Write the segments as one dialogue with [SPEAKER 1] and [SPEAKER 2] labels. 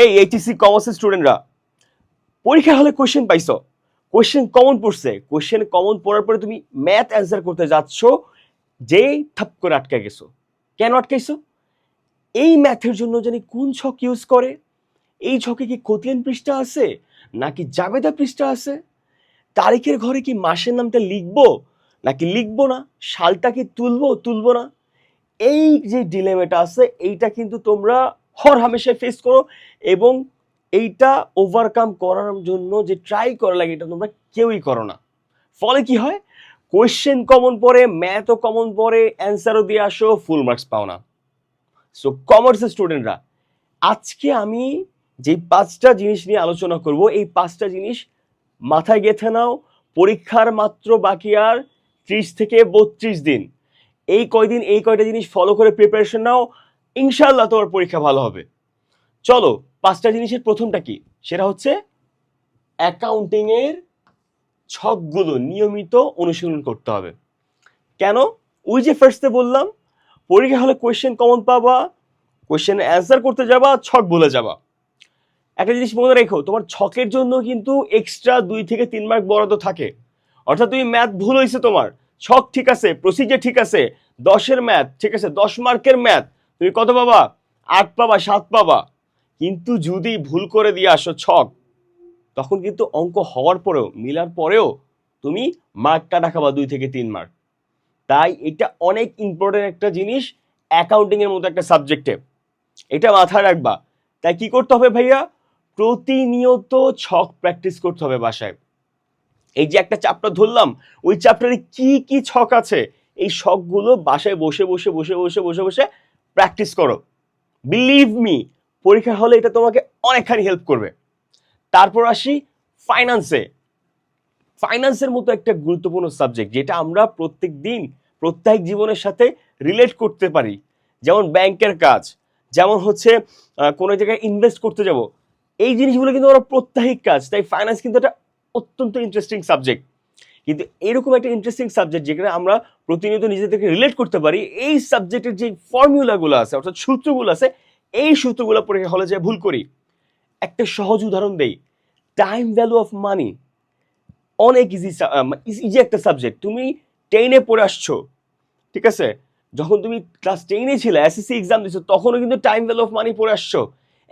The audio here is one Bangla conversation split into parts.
[SPEAKER 1] এই এইচএসসি কমার্সের স্টুডেন্টরা পরীক্ষা হলে কোশ্চেন পাইছো। কোশ্চেন কমন পড়ছে। কোশ্চেন কমন পড়ার পরে তুমি ম্যাথ অ্যান্সার করতে যাচ্ছ, যেই থাপ করে আটকে গেছো। কেন আটকাইছো? এই ম্যাথের জন্য জানি কোন ছক ইউজ করে? এই ছকে কি কোতিয়ান পৃষ্ঠা আছে? নাকি জাবেদা পৃষ্ঠা আছে? তারিখের ঘরে কি মাসের নামটা লিখব? নাকি লিখব না? সালটা কি তুলবো তুলবো না? এই যে ডিলেমেটা আছে, এইটা কিন্তু তোমরা হর হামেশায় ফেস করো এবং এইটা ওভারকাম করার জন্য যে ট্রাই করা লাগে এটা তোমরা কেউই করো না। ফলে কি হয়? কোয়েশ্চেন কমন পড়ে ম্যাথও কমন পড়ে অ্যান্সারও দিয়ে আসো ফুল মার্কস পাও না। সো কমার্সের স্টুডেন্টরা আজকে আমি যে পাঁচটা জিনিস নিয়ে আলোচনা করব, এই পাঁচটা জিনিস মাথায় গেঁথে নাও, পরীক্ষার মাত্র বাকি আর ত্রিশ থেকে বত্রিশ দিন। এই কয়দিন, এই কয়টা জিনিস ফলো করে প্রিপারেশন নাও ইনশাল্লাহ তোমার পরীক্ষা ভালো হবে। চলো, পাঁচটা জিনিসের প্রথমটা কি? সেটা হচ্ছে অ্যাকাউন্টিং এর ছকগুলো নিয়মিত অনুশীলন করতে হবে। কেন? ওই যে ফার্স্টে বললাম, পরীক্ষা হলে কোয়েশ্চেন কমন পাবা কোয়েশ্চেন অ্যান্সার করতে যাবা, ছক ভুলে যাবা। একটা জিনিস মনে রেখো, তোমার ছকের জন্য কিন্তু এক্সট্রা দুই থেকে তিন মার্ক বরাদ্দ থাকে। অর্থাৎ তুমি ম্যাথ ভুল হয়েছে তোমার, ছক ঠিক আছে প্রসিজার ঠিক আছে, দশের ম্যাথ ঠিক আছে, দশ মার্কের ম্যাথ তুমি কত পাবা? আট পাবা, সাত পাবা। কিন্তু যদি ভুল করে দিয়ে আসো ছক, তখন কিন্তু অঙ্ক হওয়ার পরেও, মিলার পরেও তুমি মার্ক কাটা খাবা দুই থেকে তিন মার্ক। তাই এটা অনেক ইম্পর্টেন্ট একটা জিনিস অ্যাকাউন্টিং এর মতো একটা সাবজেক্টে এটা মাথায় রাখবা। তাই কি করতে হবে ভাইয়া? প্রতিনিয়ত ছক প্র্যাকটিস করতে হবে বাসায়। এই যে একটা চ্যাপ্টার ধরলাম, ওই চ্যাপ্টারে কি কি ছক আছে? এই ছকগুলো বাসায় বসে বসে বসে বসে বসে বসে প্র্যাকটিস করো। বিলিভ মি পরীক্ষা হলে এটা তোমাকে অনেকখানি হেল্প করবে। তারপর আসি ফাইন্যান্সে ফাইন্যান্সের মতো একটা গুরুত্বপূর্ণ সাবজেক্ট যেটা আমরা প্রত্যেক দিন, প্রত্যেক জীবনের সাথে রিলেট করতে পারি। যেমন ব্যাংকের কাজ, যেমন হচ্ছে কোনো জায়গায় ইনভেস্ট করতে যাব। এই জিনিসগুলো কিন্তু আমরা প্রত্যাহিক কাজ, তাই ফাইন্যান্স কিন্তু একটা অত্যন্ত ইন্টারেস্টিং সাবজেক্ট কিন্তু এরকম একটা ইন্টারেস্টিং সাবজেক্ট যেখানে আমরা প্রতিনিয়ত নিজেদেরকে রিলেট করতে পারি, এই সাবজেক্টের যে ফর্মুলাগুলো আছে, অর্থাৎ সূত্রগুলো আছে, এই সূত্রগুলো পরীক্ষা হলে যে ভুল করি। একটা সহজ উদাহরণ দেই। টাইম ভ্যালু অফ মানি অনেক ইজি ইজি একটা সাবজেক্ট তুমি টেনে পড়ে আসছো, ঠিক আছে? যখন তুমি ক্লাস টেনে ছিলে এসএসসি এক্সাম দিচ্ছ তখনও কিন্তু টাইম ভ্যালু অফ মানি পড়ে আসছো।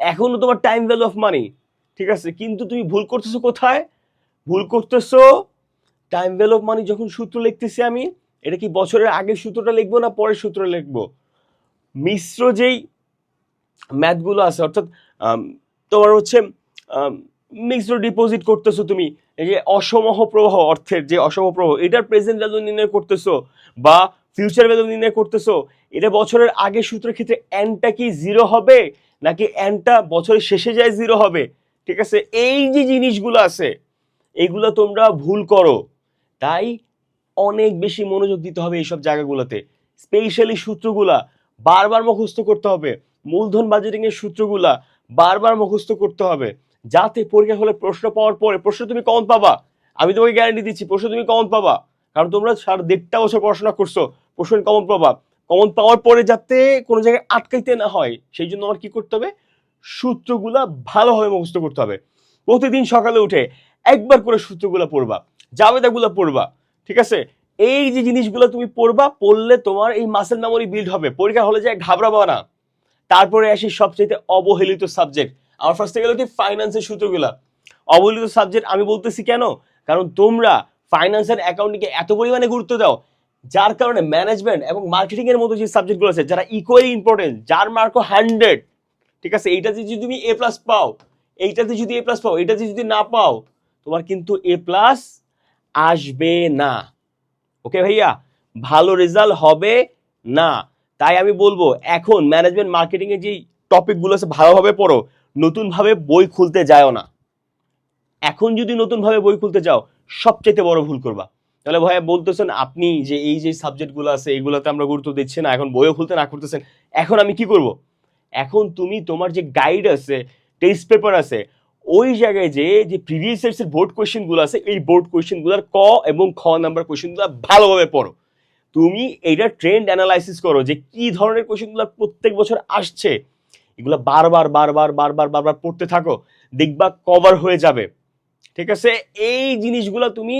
[SPEAKER 1] এখনও তোমার টাইম ভ্যালু অফ মানি ঠিক আছে? কিন্তু তুমি ভুল করতেছো কোথায়? ভুল করতেছো টাইম ভ্যালু অফ মানি যখন সূত্র লিখতেছি আমি, এটা কি বছরের আগের সূত্রটা লিখব না পরের সূত্র লিখব? মিশ্র যেই ম্যাথগুলো আছে, অর্থাৎ তোমার হচ্ছে মিক্সড ডিপোজিট করতেছো তুমি, এই যে অসমহ প্রবাহ অর্থের যে অসম প্রবাহ, এটার প্রেজেন্ট ভ্যালু নির্ণয় করতেছো বা ফিউচার ভ্যালু নির্ণয় করতেছো, এটা বছরের আগের সূত্রের ক্ষেত্রে এনটা কি জিরো হবে, নাকি এনটা বছরের শেষে যায় জিরো হবে? ঠিক আছে? এই যে জিনিসগুলো আছে এইগুলো তোমরা ভুল করো। তাই অনেক বেশি মনোযোগ দিতে হবে এইসব জায়গাগুলোতে। স্পেশালি সূত্রগুলা বারবার মুখস্থ করতে হবে। মূলধন বাজেটিং এর সূত্রগুলা বারবার মুখস্থ করতে হবে। যাতে পরীক্ষা হলে প্রশ্ন পাওয়ার পরে, প্রশ্ন তুমি কমন পাবা? আমি তোমাকে গ্যারান্টি দিচ্ছি, প্রশ্ন তুমি কমন পাবা? কারণ তোমরা সারা দেড়টা বছর পড়াশোনা করছ, প্রশ্ন কমন পাবা? কমন পাওয়ার পরে যাতে কোনো জায়গায় আটকাইতে না হয়, সেই জন্য আমার কি করতে হবে? সূত্রগুলা ভালোভাবে মুখস্থ করতে হবে। প্রতিদিন সকালে উঠে একবার করে সূত্রগুলো পড়বা। জাবেদাগুলো পড়বা, ঠিক আছে? এই যে জিনিসগুলো তুমি পড়বা, পড়লে তোমার এই মাসেল মেমোরি বিল্ড হবে। পরীক্ষা হলে যায় ঘাবড়াবা না। তারপরে আসি সবচেয়ে অবহেলিত সাবজেক্ট আমার ফার্স্টে গেল কি? ফাইন্যান্সের সূত্রগুলা। অবহেলিত সাবজেক্ট আমি বলতেছি কেন? কারণ তোমরা ফাইন্যান্স অ্যান্ড অ্যাকাউন্টিংকে এত পরিমাণে গুরুত্ব দাও, যার কারণে ম্যানেজমেন্ট এবং মার্কেটিং এর মতো যে সাবজেক্টগুলো আছে, যারা ইকুয়ালি ইম্পর্টেন্ট যার মার্কও হান্ড্রেড ঠিক আছে? এইটাতে যদি তুমি এ প্লাস পাও, এইটাতে যদি এ প্লাস পাও এটাতে যদি না পাও, তোমার কিন্তু এ প্লাস আসবে না। ওকে ভাইয়া, ভালো রেজাল্ট হবে না। তাই আমি বলব, এখন ম্যানেজমেন্ট মার্কেটিং এর যে টপিকগুলো আছে, ভালোভাবে পড়ো, নতুনভাবে বই খুলতে যাও না। এখন যদি নতুনভাবে বই খুলতে যাও সবচেয়ে বড় ভুল করবা। তাহলে ভাইয়া বলতেছেন, আপনি যে এই যে সাবজেক্টগুলো আছে এইগুলোতে আমরা গুরুত্ব দিচ্ছি না, এখন বইও খুলতে না করতেছেন, এখন আমি কি করব? এখন তুমি তোমার যে গাইড আছে টেস্ট পেপার আছে ওই জায়গায় যে যে প্রিভিয়াস ইয়ার্সের বোর্ড কোয়েশ্চেনগুলো আছে, এই বোর্ড কোয়েশ্চেনগুলোর ক এবং খ নাম্বার কোয়েশ্চেনগুলো ভালোভাবে পড়ো। তুমি এইটা ট্রেন্ড অ্যানালাইসিস করো যে, কি ধরনের কোয়েশ্চেনগুলো প্রত্যেক বছর আসছে। এগুলো বারবার বারবার বারবার বারবার পড়তে থাকো, দেখবা কভার হয়ে যাবে। ঠিক আছে? এই জিনিসগুলো তুমি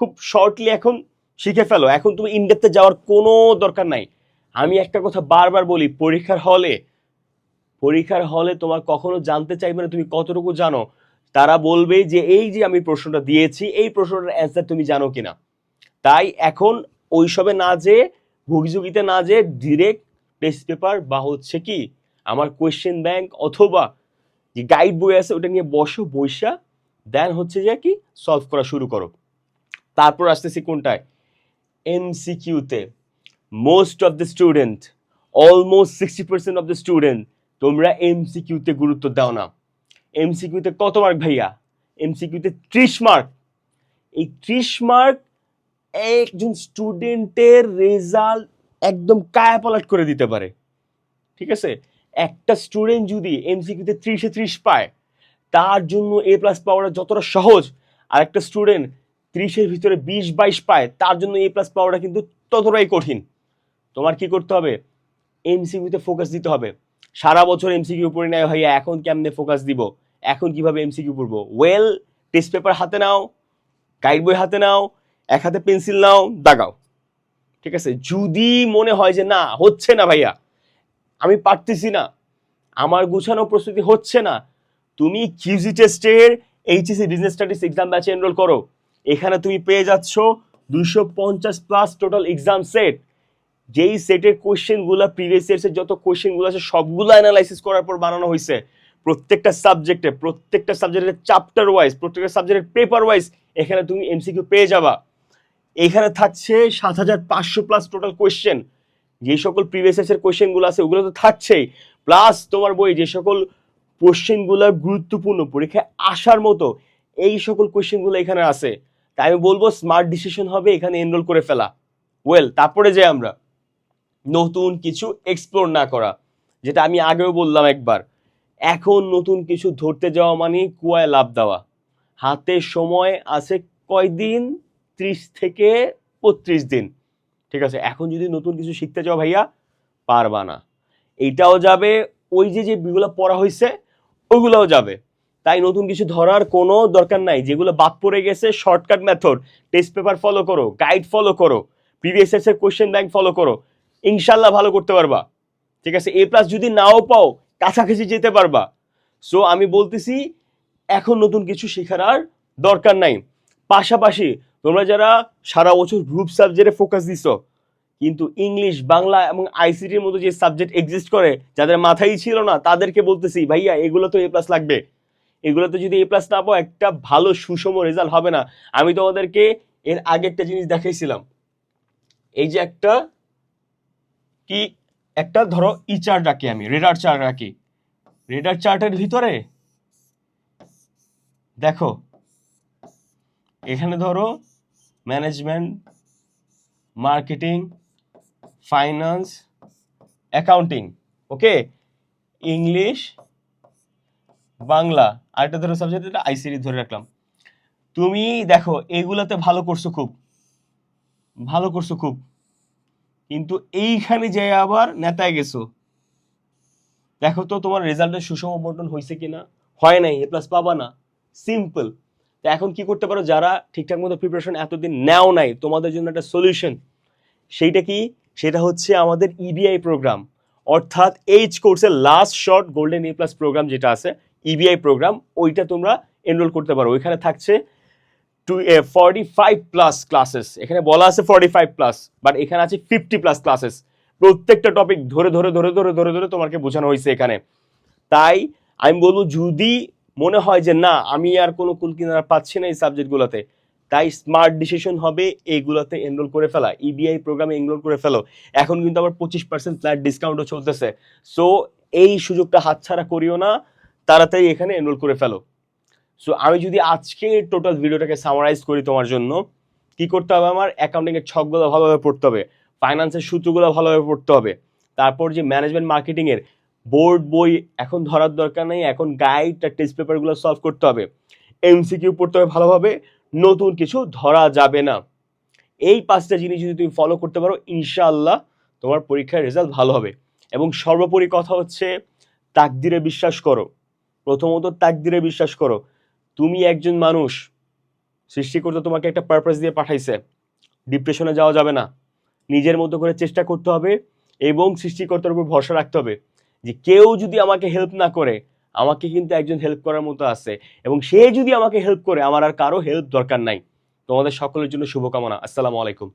[SPEAKER 1] খুব শর্টলি এখন শিখে ফেলো। এখন তুমি ইনডেপথে যাওয়ার কোনো দরকার নাই। আমি একটা কথা বারবার বলি, পরীক্ষার হলে পরীক্ষার হলে তোমার কখনো জানতে চাইবে না তুমি কতটুকু জানো। তারা বলবে যে, এই যে আমি প্রশ্নটা দিয়েছি, এই প্রশ্নটার অ্যান্সার তুমি জানো কিনা? তাই এখন ওইসবে না যে ভুগিযোগিতে না যে ডিরেক্ট টেস্ট পেপার বা হচ্ছে কি, আমার কোয়েশ্চেন ব্যাংক অথবা যে গাইড বই আছে, ওটা নিয়ে বসো বৈশা দেন হচ্ছে যে কি সলভ করা শুরু করো। তারপর আসতেছি কোনটায়? এমসিকিউতে most of the student almost sixty percent of the student তোমরা এমসিকিউতে গুরুত্ব দাও না। এমসিকিউতে কত মার্ক ভাইয়া? এমসিকিউতে ত্রিশ মার্ক এই ত্রিশ মার্ক একজন স্টুডেন্টের রেজাল্ট একদম কায়াপালাট করে দিতে পারে। ঠিক আছে? একটা স্টুডেন্ট যদি এমসিকিউতে ত্রিশে ত্রিশ পায়, তার জন্য এ প্লাস পাওয়াটা যতটা সহজ, আর একটা স্টুডেন্ট ত্রিশের ভিতরে বিশ, বাইশ পায়, তার জন্য এ প্লাস পাওয়াটা কিন্তু ততটাই কঠিন। তোমার কি করতে হবে? এমসিকিউতে ফোকাস দিতে হবে। সারা বছর এমসিকিউ পড়ে নেয় ভাইয়া, এখন কেমনে ফোকাস দিব? এখন কীভাবে এমসিকিউ পড়ব? ওয়েল টেস্ট পেপার হাতে নাও গাইড বই হাতে নাও, এক হাতে পেন্সিল নাও, দাগাও। ঠিক আছে? যদি মনে হয় যে না, হচ্ছে না, ভাইয়া, আমি পারতেছি না, আমার গুছানো প্রস্তুতি হচ্ছে না, তুমি কিউজি টেস্টের এইচএসি বিজনেস স্টাডিজ এক্সাম ব্যাচে এনরোল করো। এখানে তুমি পেয়ে যাচ্ছ দুশো পঞ্চাশ প্লাস টোটাল এক্সাম সেট যেই সেটের কোয়েশ্চেনগুলো প্রিভিয়াস ইয়ার্সের যত কোয়েশ্চেনগুলো আছে, সবগুলো অ্যানালাইসিস করার পর বানানো হয়েছে প্রত্যেকটা সাবজেক্টে প্রত্যেকটা সাবজেক্টের চ্যাপ্টার ওয়াইজ প্রত্যেকটা সাবজেক্টের পেপার ওয়াইজ এখানে তুমি এমসিকিউ পেয়ে যাবা। এখানে থাকছে সাত হাজার পাঁচশো প্লাস টোটাল কোয়েশ্চেন যে সকল প্রিভিয়াস ইয়ার্সের কোয়েশ্চেনগুলো আছে, ওগুলো তো থাকছেই। প্লাস তোমার বই, যে সকল কোয়েশ্চেনগুলো গুরুত্বপূর্ণ পরীক্ষায় আসার মতো, এই সকল কোয়েশ্চেনগুলো এখানে আছে। তাই আমি বলব স্মার্ট ডিসিশন হবে, এখানে এনরোল করে ফেলা। ওয়েল তারপরে যে আমরা। নতুন কিছু এক্সপ্লোর না করা, যেটা আমি আগেও বললাম একবার। এখন নতুন কিছু ধরতে যাওয়া মানে কুয়ায় লাভ দেওয়া। হাতে সময় আছে কয়দিন? ত্রিশ থেকে বত্রিশ দিন। ঠিক আছে, এখন যদি নতুন কিছু শিখতে যাও ভাইয়া, পারবা না। এইটাও যাবে, ওই যে যে বিগুলো পড়া হয়েছে ওইগুলোও যাবে। তাই নতুন কিছু ধরার কোনো দরকার নাই। যেগুলো বাদ পড়ে গেছে shortcut method test paper follow করো গাইড ফলো করো প্রিভিয়াস এর কোয়েশ্চেন ব্যাংক ফলো করো। ইনশাল্লাহ ভালো করতে পারবা। ঠিক আছে? এ প্লাস যদি নাও পাও, কাছাকাছি যেতে পারবা। সো আমি বলতেছি, এখন নতুন কিছু শেখার আর দরকার নাই। পাশাপাশি, তোমরা যারা সারা বছর গ্রুপ সাবজেক্টে ফোকাস দিছো, কিন্তু ইংলিশ বাংলা এবং আইসিটির মতো যে সাবজেক্ট এক্সিস্ট করে, যাদের মাথায় ছিল না, তাদেরকে বলতেছি, ভাইয়া, এগুলো তো এ প্লাস লাগবে। এগুলোতে যদি এ প্লাস না পাও, একটা ভালো সুষম রেজাল্ট হবে না। আমি তোমাদেরকে এর আগে একটা জিনিস দেখাইছিলাম। এই যে একটা কি একটা ধরো ই চার্ট রাখি আমি রেডার চার্ট রাখি। রেডার চার্টের ভিতরে? দেখো, এখানে ধরো management marketing finance accounting okay English Bangla, আরেকটা ধরো সাবজেক্ট এটা আইসিডি ধরে রাখলাম। তুমি দেখো, এগুলাতে ভালো করছ খুব। ভালো করছ খুব। কিন্তু এইখানে যে আবার নেতায় গেছো। দেখো তো তোমার রেজাল্টের সুষম বন্টন হয়েছে কিনা? হয় নাই, এ প্লাস পাবা না। সিম্পল তো এখন কি করতে পারো? যারা ঠিকঠাক মতো প্রিপারেশন এতদিন নেও নাই, তোমাদের জন্য একটা সলিউশন সেইটা কি? সেটা হচ্ছে আমাদের ইবিআই প্রোগ্রাম অর্থাৎ এইচ কোর্সের last short golden A plus programme যেটা আছে ইবিআই প্রোগ্রাম ওইটা তোমরা এনরোল করতে পারো। ওইখানে থাকছে two forty five plus classes এখানে বলা আছে ফর্টি ফাইভ প্লাস বাট এখানে আছে ফিফটি প্লাস ক্লাসেস প্রত্যেকটা টপিক ধরে ধরে ধরে ধরে ধরে ধরে তোমাকে বোঝানো হয়েছে এখানে। তাই আমি বলব, যদি মনে হয় যে না, আমি আর কোনো কুল কিনারা পাচ্ছি না এই সাবজেক্টগুলোতে তাই স্মার্ট ডিসিশন হবে এইগুলোতে এনরোল করে ফেলা। ইবিআই প্রোগ্রামে এনরোল করে ফেলো। এখন কিন্তু আবার পঁচিশ পার্সেন্ট ফ্ল্যাট ডিসকাউন্টও চলতেছে। সো এই সুযোগটা হাতছাড়া করিও না, তাড়াতাড়ি এখানে এনরোল করে ফেলো। সো আমি যদি আজকে টোটাল ভিডিওটাকে সামারাইজ করি তোমার জন্য, কি করতে হবে আমার? অ্যাকাউন্টিং এর ছকগুলো ভালোভাবে পড়তে হবে ফাইন্যান্সের সূত্রগুলো ভালোভাবে পড়তে হবে, তারপর যে ম্যানেজমেন্ট মার্কেটিং এর বোর্ড বই এখন ধরার দরকার নেই, এখন গাইড আর টেস্ট পেপারগুলো সলভ করতে হবে এমসিকিউ পড়তে হবে ভালোভাবে, নতুন কিছু ধরা যাবে না। এই পাঁচটা জিনিস যদি তুমি ফলো করতে পারো, ইনশাআল্লাহ তোমার পরীক্ষার রেজাল্ট ভালো হবে। এবং সর্বোপরি কথা হচ্ছে, তাকদিরে বিশ্বাস করো। প্রথমত তাকদিরে বিশ্বাস করো। তুমি একজন মানুষ, সৃষ্টিকর্তা তোমাকে একটা পারপাস দিয়ে পাঠাইছে। ডিপ্রেশনে যাওয়া যাবে না। নিজের মতো করে চেষ্টা করতে হবে এবং সৃষ্টিকর্তার উপর ভরসা রাখতে হবে যে কেউ যদি আমাকে হেল্প না করে, আমাকে কিন্তু একজন হেল্প করার মতো আছে এবং সে যদি আমাকে হেল্প করে, আমার আর কারও হেল্প দরকার নাই। তোমাদের সকলের জন্য শুভকামনা। আসসালামু আলাইকুম।